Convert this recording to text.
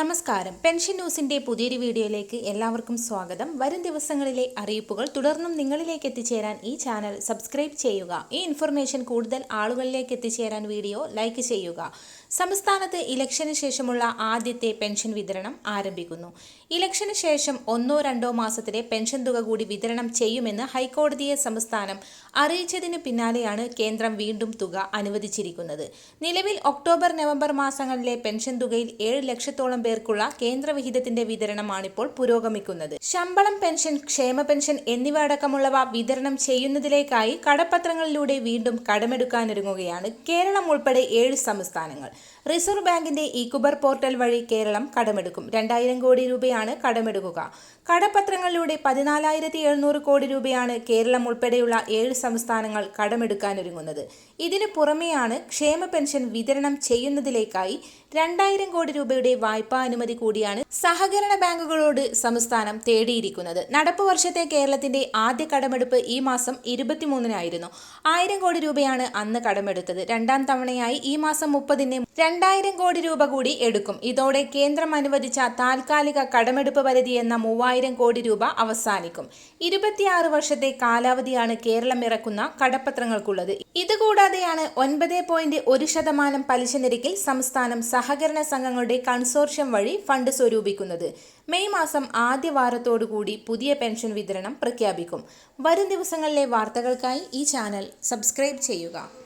നമസ്കാരം. പെൻഷൻ ന്യൂസിന്റെ പുതിയൊരു വീഡിയോയിലേക്ക് എല്ലാവർക്കും സ്വാഗതം. വരും ദിവസങ്ങളിലെ അറിയിപ്പുകൾ തുടർന്നും നിങ്ങളിലേക്ക് എത്തിച്ചേരാൻ ഈ ചാനൽ സബ്സ്ക്രൈബ് ചെയ്യുക. ഈ ഇൻഫർമേഷൻ കൂടുതൽ ആളുകളിലേക്ക് എത്തിച്ചേരാൻ വീഡിയോ ലൈക്ക് ചെയ്യുക. സംസ്ഥാനത്ത് ഇലക്ഷന് ശേഷമുള്ള ആദ്യത്തെ പെൻഷൻ വിതരണം ആരംഭിക്കുന്നു. ഇലക്ഷന് ശേഷം ഒന്നോ രണ്ടോ മാസത്തിലെ പെൻഷൻ തുക കൂടി വിതരണം ചെയ്യുമെന്ന് ഹൈക്കോടതിയെ സംസ്ഥാനം അറിയിച്ചതിന് പിന്നാലെയാണ് കേന്ദ്രം വീണ്ടും തുക അനുവദിച്ചിരിക്കുന്നത്. നിലവിൽ ഒക്ടോബർ നവംബർ മാസങ്ങളിലെ പെൻഷൻ തുകയിൽ ഏഴ് ലക്ഷത്തോളം പേർക്കുള്ള കേന്ദ്രവിഹിതത്തിന്റെ വിതരണമാണിപ്പോൾ പുരോഗമിക്കുന്നത്. ശമ്പളം പെൻഷൻ ക്ഷേമ പെൻഷൻ എന്നിവ അടക്കമുള്ളവ വിതരണം ചെയ്യുന്നതിലേക്കായി കടപ്പത്രങ്ങളിലൂടെ വീണ്ടും കടമെടുക്കാനൊരുങ്ങുകയാണ് കേരളം ഉൾപ്പെടെ ഏഴ് സംസ്ഥാനങ്ങൾ. റിസർവ് ബാങ്കിന്റെ ഇക്കുബർ പോർട്ടൽ വഴി കേരളം കടമെടുക്കും. രണ്ടായിരം കോടി രൂപയാണ് കടമെടുക്കുക. കടപ്പത്രങ്ങളിലൂടെ പതിനാലായിരത്തി എഴുന്നൂറ് കോടി രൂപയാണ് കേരളം ഉൾപ്പെടെയുള്ള ഏഴ് സംസ്ഥാനങ്ങൾ കടമെടുക്കാനൊരുങ്ങുന്നത്. ഇതിനു പുറമെയാണ് ക്ഷേമ പെൻഷൻ വിതരണം ചെയ്യുന്നതിലേക്കായി രണ്ടായിരം കോടി രൂപയുടെ വായ്പാ അനുമതി കൂടിയാണ് സഹകരണ ബാങ്കുകളോട് സംസ്ഥാനം തേടിയിരിക്കുന്നത്. നടപ്പ് വർഷത്തെ കേരളത്തിന്റെ ആദ്യ കടമെടുപ്പ് ഈ മാസം ഇരുപത്തിമൂന്നിനായിരുന്നു. ആയിരം കോടി രൂപയാണ് അന്ന് കടമെടുത്തത്. രണ്ടാം തവണയായി ഈ മാസം മുപ്പതിന് രണ്ടായിരം കോടി രൂപ കൂടി എടുക്കും. ഇതോടെ കേന്ദ്രം അനുവദിച്ച താൽക്കാലിക കടമെടുപ്പ് പരിധി എന്ന മൂവായിരം കോടി രൂപ അവസാനിക്കും. ഇരുപത്തിയാറ് വർഷത്തെ കാലാവധിയാണ് കേരളം ഇറക്കുന്ന കടപ്പത്രങ്ങൾക്കുള്ളത്. ഇതുകൂടാതെയാണ് ഒൻപത് പോയിന്റ് ഒരു ശതമാനം പലിശ നിരക്കിൽ സംസ്ഥാനം സഹകരണ സംഘങ്ങളുടെ കൺസോർഷ്യം വഴി ഫണ്ട് സ്വരൂപിക്കുന്നത്. മെയ് മാസം ആദ്യ വാരത്തോടുകൂടി പുതിയ പെൻഷൻ വിതരണം പ്രഖ്യാപിക്കും. വരും ദിവസങ്ങളിലെ വാർത്തകൾക്കായി ഈ ചാനൽ സബ്സ്ക്രൈബ് ചെയ്യുക.